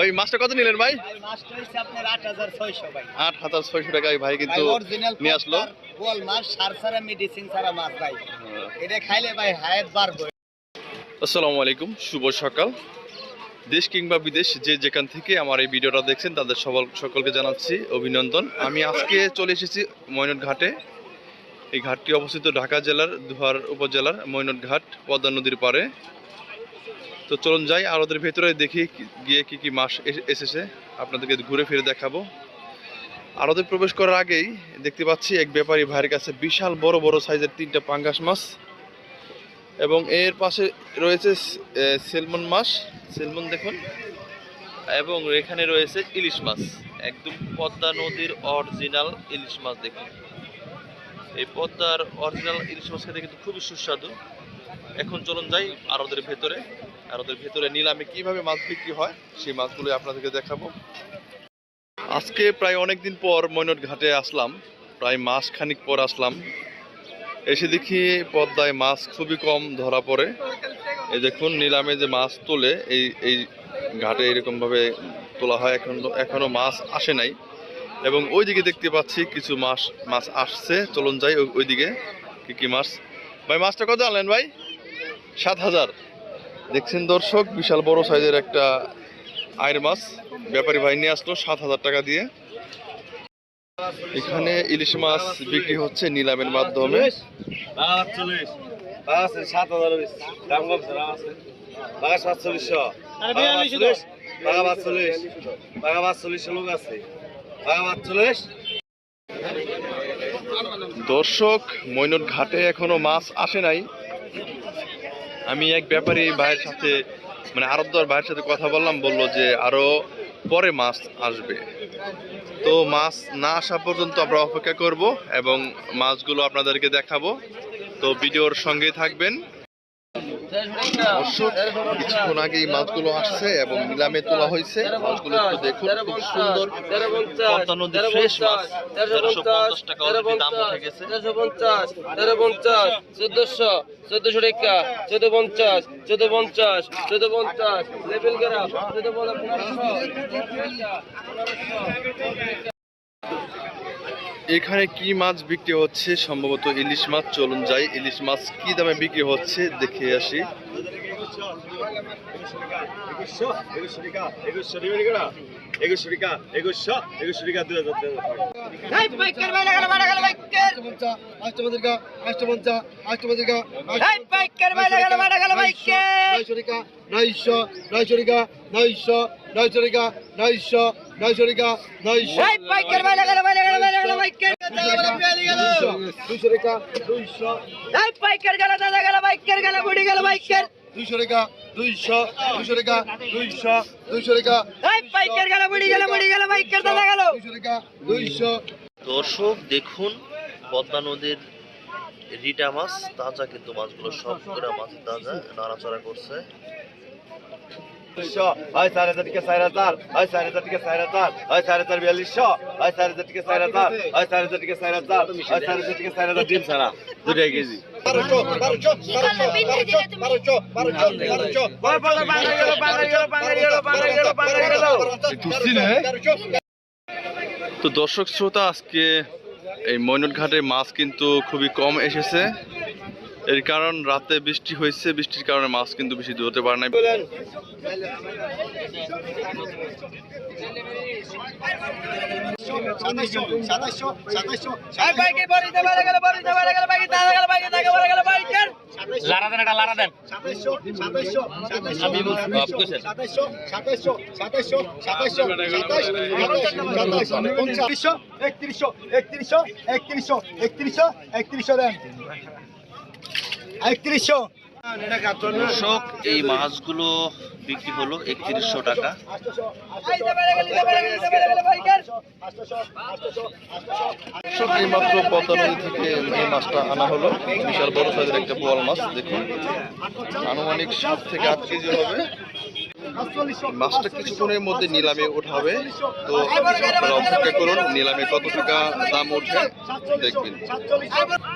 ভাই মাছটা কত নিলেন ভাই? আট হাজার ছয়শো টাকায় ভাই কিন্তু নিয়ে আসলো। গোল মাছ সার ছাড়া মেডিসিন ছাড়া মাছ ভাই। এটা খাইলে ভাই হায়াত বাড়বে। আসসালামু আলাইকুম শুভ সকাল। দেশ কিংবা বিদেশ যে যেখান থেকে আমার এই ভিডিওটা দেখছেন তাদের সবাল সকলকে জানাচ্ছি অভিনন্দন। আমি আজকে চলে এসেছি ময়নট ঘাটে এই ঘাটটি অবস্থিত ঢাকা জেলার দুহার উপজেলার ময়নট ঘাট পদ্মা নদীর পাড়ে। তো চলুন যাই, আর ওদের ভেতরে দেখি গিয়ে কি কি মাছ এসে- এসেছে। আপনাদেরকে ঘুরে ফিরে দেখাবো। আর ওদের প্রবেশ করার আগেই দেখতে পাচ্ছি এক ব্যাপারী ভাইয়ের কাছে বিশাল বড় বড় সাইজের তিনটা পাঙ্গাস মাছ। এবং এর পাশে রয়েছে সেলমন মাছ। সেলমন দেখুন। এবং এখানে রয়েছে ইলিশ মাছ। একদম পদ্মা নদীর অরিজিনাল ইলিশ মাছ দেখুন। এই পদ্মার অরিজিনাল ইলিশ মাছ খেতে কিন্তু খুবই সুস্বাদু। এখন চলুন যাই আর ওদের ভেতরে। আর ওদের ভেতরে নিলামে কীভাবে মাছ বিক্রি হয়, সেই মাছগুলো আপনাদেরকে দেখাবো। আজকে প্রায় অনেক দিন পর মৈনট ঘাটে আসলাম, প্রায় মাস খানিক পর আসলাম। এসে দেখি পদ্মায় মাছ খুবই কম ধরা পড়ে। এই দেখুন, নিলামে যে মাছ তোলে, এই এই ঘাটে এরকমভাবে তোলা হয়, এখন এখনও মাছ আসে নাই। এবং ওইদিকে দেখতে পাচ্ছি কিছু মাছ মাছ আসছে, চলুন যাই ওই- ওইদিকে কী কী মাছ। ভাই, মাছটা কত আনলেন ভাই? সাত হাজার। দেখছেন দর্শক, বিশাল বড় সাইজের একটা আয়ের মাছ। ব্যাপারী ভাই নিয়ে আসলো সাত হাজার টাকা দিয়ে। এখানে ইলিশ মাছ বিক্রি হচ্ছে নিলামের মাধ্যমে। দর্শক মৈনট ঘাটে এখনও মাছ আসে নাই। আমি এক ব্যাপারী ভাইয়ের সাথে মানে আরবদার ভাইয়ের সাথে কথা বললাম, বলল যে আরও পরে মাছ আসবে। তো মাছ না আসা পর্যন্ত আমরা অপেক্ষা করব এবং মাছগুলো আপনাদেরকে দেখাবো। তো ভিডিওর সঙ্গেই থাকবেন। কিছুক্ষণ আগে এই মাছগুলো আসছে এবং নিলামে তোলা হয়েছে। মাছগুলো দেখুন, খুব সুন্দর পদ্মা নদীর ফ্রেশ মাছ। পঞ্চাশ তেরোশো পঞ্চাশ তেরো পঞ্চাশ, চোদ্দশো চোদ্দশো টাকা। চোদ্দ চোদ্দ পঞ্চাশ চোদ্দ পঞ্চাশ। এখানে কি মাছ বিক্রি হচ্ছে? সম্ভবত ইলিশ মাছ। চলুন যাই, ইলিশ মাছ কি দামে বিক্রি হচ্ছে দেখে আসি। একুশশো একুশশো টাকা একুশশো নয় শরিকা নয় দুইশো রেখা দুইশো বাইকের গেল দাদা গেল বাইকের গেল বুড়ি গেল বাইকের দুইশো রেখা দুইশো দুইশো রেখা দুইশো দুইশো রেখা বাইকের গেল বুড়ি গেল বুড়ি গেল বাইকের দাদা গেল। দুইশো রেখা দুইশো দর্শক দেখুন পদ্মা নদীর রিটা মাছ তাজা কিন্তু মাছগুলো সব করে মাছ তাজা নাড়াচাড়া করছে। দুইশো হয় চার হাজার টিকা চার হাজার হয় চার হাজার টিকা চার হাজার হয় চার হাজার বিয়াল্লিশশো হয় চার হাজার টিকা চার হাজার হয় চার হাজার টিকা চার হাজার হয় চার হাজার টিকা চার হাজার ডিম ছাড়া দুটাই কেজি। বারোশো বারোশো বারোশো বারোশো বারোশো বারোশো বারোশো তো দর্শক শ্রোতা আজকে এই মৈনট ঘাটে মাছ কিন্তু খুবই কম এসেছে। এর কারণ রাতে বৃষ্টি হয়েছে বৃষ্টির কারণে মাছ কিন্তু বেশি দূরতে পারে নাই। একত্রিশশো একত্রিশশো একত্রিশশো একত্রিশশো একত্রিশশো একত্রিশশো দেন। একত্রিশশো। দর্শক এই মাছগুলো বিক্রি হলো একত্রিশশো টাকা। পদ্মা নদী থেকে এই মাছটা আনা হলো। বিশাল বড় সাইজের একটা বোয়াল মাছ দেখুন। আনুমানিক সাত থেকে আট কেজি হবে। মাছটা কিছুক্ষণের মধ্যে নিলামে উঠাবে তো আপনারা অপেক্ষা করুন নিলামে কত টাকা দাম ওঠে দেখবেন।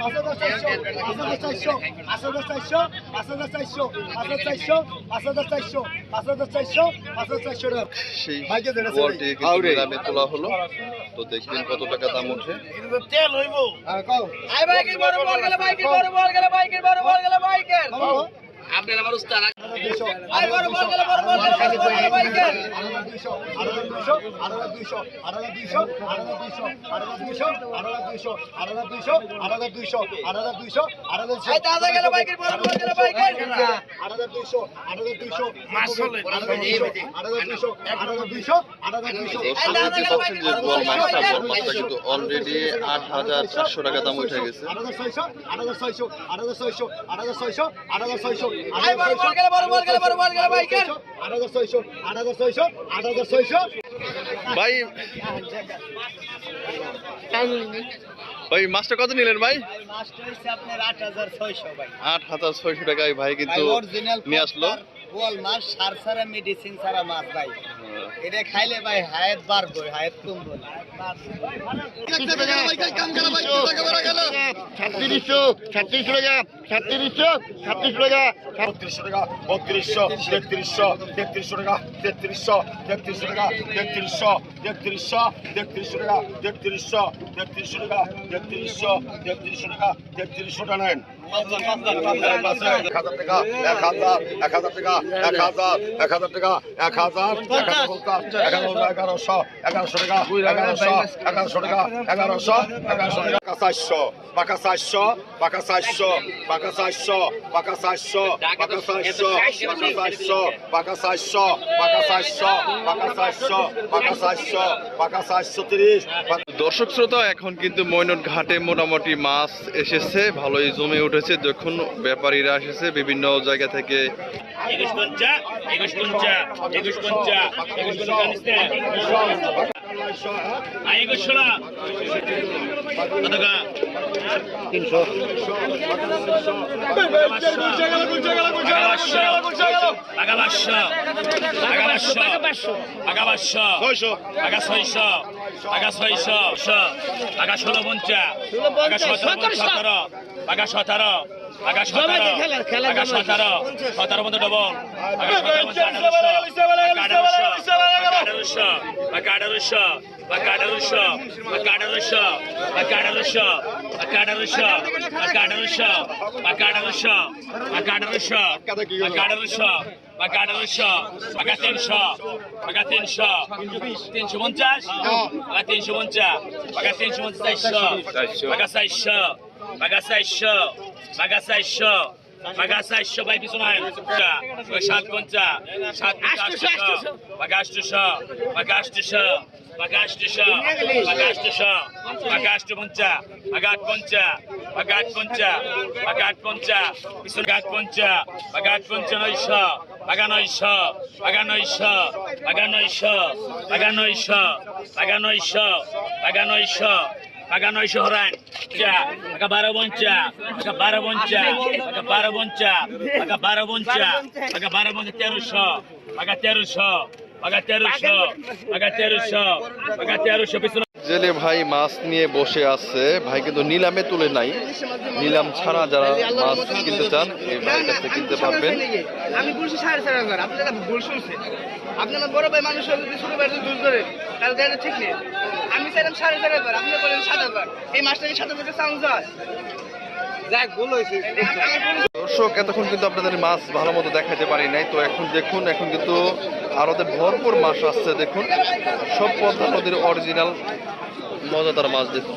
পাঁচ হাজার চারশো পাঁচ হাজার চারশো পাঁচ হাজার চারশো পাঁচ হাজার চারশো পাঁচ হাজার চারশো পাঁচ হাজার চারশো পাঁচ হাজার চারশো পাঁচ হাজার চারশো। নিলামে তোলা হলো তো দেখবেন কত টাকা দাম ওঠে হ্যাঁ কও আপনার আমার উস্তাদ কিন্তু অলরেডি আট হাজার চারশো টাকা দাম উঠে গেছে আট হাজার ছয়শো আট হাজার ছয়শো আট হাজার ছয়শো আট হাজার ছয়শো আট হাজার ছয়শো ভাই ভাই মাছটা কত নিলেন ভাই? আট হাজার ছয়শো ভাই হাজার ছয়শো টাকায় ভাই কিন্তু অরিজিনাল নিয়ে আসলো। বল মাছ সার ছাড়া মেডিসিন ছাড়া মাছ ভাই। এটা খাইলে ভাই হায়াত বাড়বো হায়াত কমবো না। ছাত্রিশশো ছাত্রিশশো টাকা ছাত্রিশশো ছাত্রিশশো টাকা বত্রিশশো টাকা বত্রিশশো তেত্রিশশো তেত্রিশশো টাকা তেত্রিশশো তেত্রিশশো টাকা তেত্রিশশো তেত্রিশশো তেত্রিশশো টাকা তেত্রিশশো তেত্রিশশো টাকা তেত্রিশশো তেত্রিশশো টাকা তেত্রিশশো টাকা নেন টাকা এগারোশো এগারোশো টাকা এগারোশো এগারোশো টাকা পাকা চারশো পাকা চারশো পাকা চারশো পাকা চারশো পাকা চারশো চারশো পাকা চারশো পাকা পাকা চারশো পাকা চারশো পাকা তিরিশ দর্শক শ্রোতা এখন কিন্তু ময়নট ঘাটে মোটামুটি মাছ এসেছে ভালোই জমে উঠেছে হয়েছে যখন ব্যাপারীরা এসেছে বিভিন্ন জায়গা থেকে। ছয়শো। টাকা ছয়শো টাকা ষোলো পঞ্চাশ। টাকা সতেরো টাকা সতেরো। আগা সতেরো সতেরো মধ্যে ডবল আঠারোশো আঠারোশো আঠারোশো আঠারোশো আঠারোশো আঠারোশো আঠারোশো আঠারোশো আঠারোশো আঠারোশো আঠারোশো আগা তিনশো আগা তিনশো তিনশো পঞ্চাশ আগা তিনশো পঞ্চাশ আগা তিনশো পঞ্চাশ চারশো আগা চারশো আগা চারশো বাঘা চারশো বাঘা চারশো ভাই পিছনে সাত পঞ্চা সাত আটশো বাঘা আটশো। বাঘা আটশো বাগাষ্টশো বাগাষ্টশো বাগাষ্ট পঞ্চা বাগাট পঞ্চা বাগাট পঞ্চা বাগাট পঞ্চা পিছন গাট পঞ্চা বাগাট পঞ্চা নয়শ বাগা নয়শ বাগা নয়শ বাগা নয়শ বাগা নয়শ বাগা নয়শ বাগা নয়শ আগা নয়শো হরান আগা বারো বঞ্চা আগা বারো বঞ্চা আগা বারো বঞ্চা আগা বারো বঞ্চা আগা বারো বঞ্চা তেরোশো আগা তেরোশো আগা তেরোশো আগা তেরোশো আগা তেরোশো পিছনে। জেলে ভাই মাছ নিয়ে বসে আছে। ভাই কিন্তু নিলামে তুলে নাই। নিলাম ছাড়া যারা মাছ কিনতে চান এই ভাইয়ের কাছে কিনতে পারবেন। আমি বলছি সাড়ে চার হাজার। আপনি এটা ভুল শুনছেন আপনি আমার বড় ভাই মানুষ যদি ছোট ভাই দুধ ধরে তাহলে ঠিক নেই। আমি চাইলাম সাড়ে চার হাজার আপনি বলেন সাত হাজার এই মাসটাকে সাত হাজার যাক হয়েছে দর্শক এতক্ষণ কিন্তু আপনাদের মাছ ভালো মতো দেখাতে পারি নাই। তো এখন দেখুন এখন কিন্তু আরতে ভরপুর মাছ আসছে দেখুন। সব পদ্মা নদীর অরিজিনাল মজাদার মাছ দেখুন।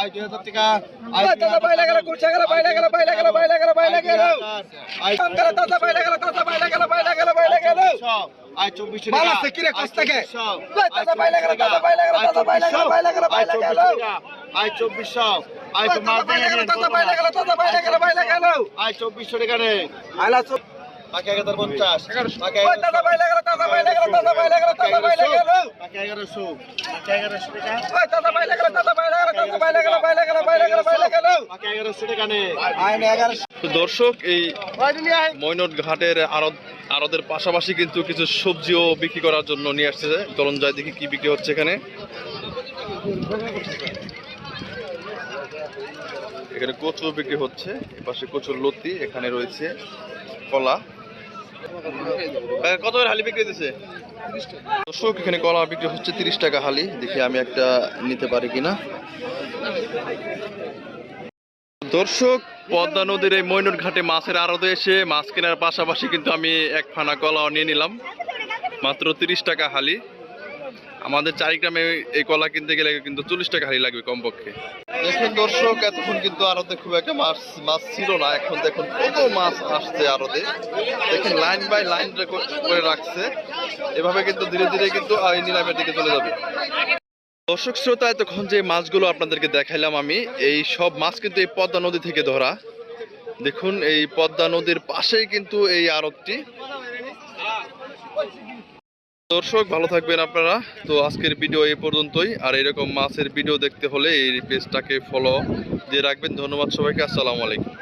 আই 2000 টাকা আই দাদা বাইলা গেল কুলচা গেল বাইলা গেল বাইলা গেল বাইলা গেল বাইলা গেল আই কাম গেল দাদা বাইলা গেল দাদা বাইলা গেল বাইলা গেল বাইলা গেল সব আই 24 টাকা মালা সেকিরে কস্তাকে সব দাদা বাইলা গেল দাদা বাইলা গেল দাদা বাইলা গেল বাইলা গেল বাইলা গেল আই 24 আই তোমার দাদা বাইলা গেল দাদা বাইলা বাকি এগারো পঞ্চাশ বাকি এগারোশো বাকি এগারোশো দর্শক এই মৈনট ঘাটের আড়ত আড়তের পাশাপাশি কিন্তু কিছু সবজিও বিক্রি করার জন্য নিয়ে আসছে চলন যায় দেখি কি বিক্রি হচ্ছে এখানে এখানে কচু বিক্রি হচ্ছে এপাশে কচুর লতি এখানে রয়েছে কলা কত হালি বিক্রি দিচ্ছে দর্শক, এখানে কলা বিক্রি হচ্ছে তিরিশ টাকা হালি। দেখি আমি একটা নিতে পারি কিনা। দর্শক, পদ্মা নদীর এই ময়নুর ঘাটে মাছের আড়তে এসে মাছ কেনার পাশাপাশি কিন্তু আমি এক ফানা কলাও নিয়ে নিলাম। মাত্র তিরিশ টাকা হালি। আমাদের চারি গ্রামে এই কলা কিনতে গেলে কিন্তু চল্লিশ টাকা হালি লাগবে কমপক্ষে। দেখুন দর্শক, এতক্ষণ কিন্তু আড়তে খুব একটা মাছ মাছ ছিল না। এখন দেখুন কত মাছ আসছে আড়তে। দেখেন লাইন বাই লাইন করে রাখছে। এভাবে কিন্তু ধীরে ধীরে কিন্তু এই নিলামের দিকে চলে যাবে। দর্শক শ্রোতা, এতক্ষণ যে মাছগুলো আপনাদেরকে দেখাইলাম আমি, এই সব মাছ কিন্তু এই পদ্মা নদী থেকে ধরা। দেখুন, এই পদ্মা নদীর পাশেই কিন্তু এই আড়তটি। দর্শক, ভালো থাকবেন আপনারা। তো আজকের ভিডিও এ পর্যন্তই। আর এরকম মাছের ভিডিও দেখতে হলে এই পেজটাকে ফলো দিয়ে রাখবেন। ধন্যবাদ সবাইকে। আসসালামু আলাইকুম।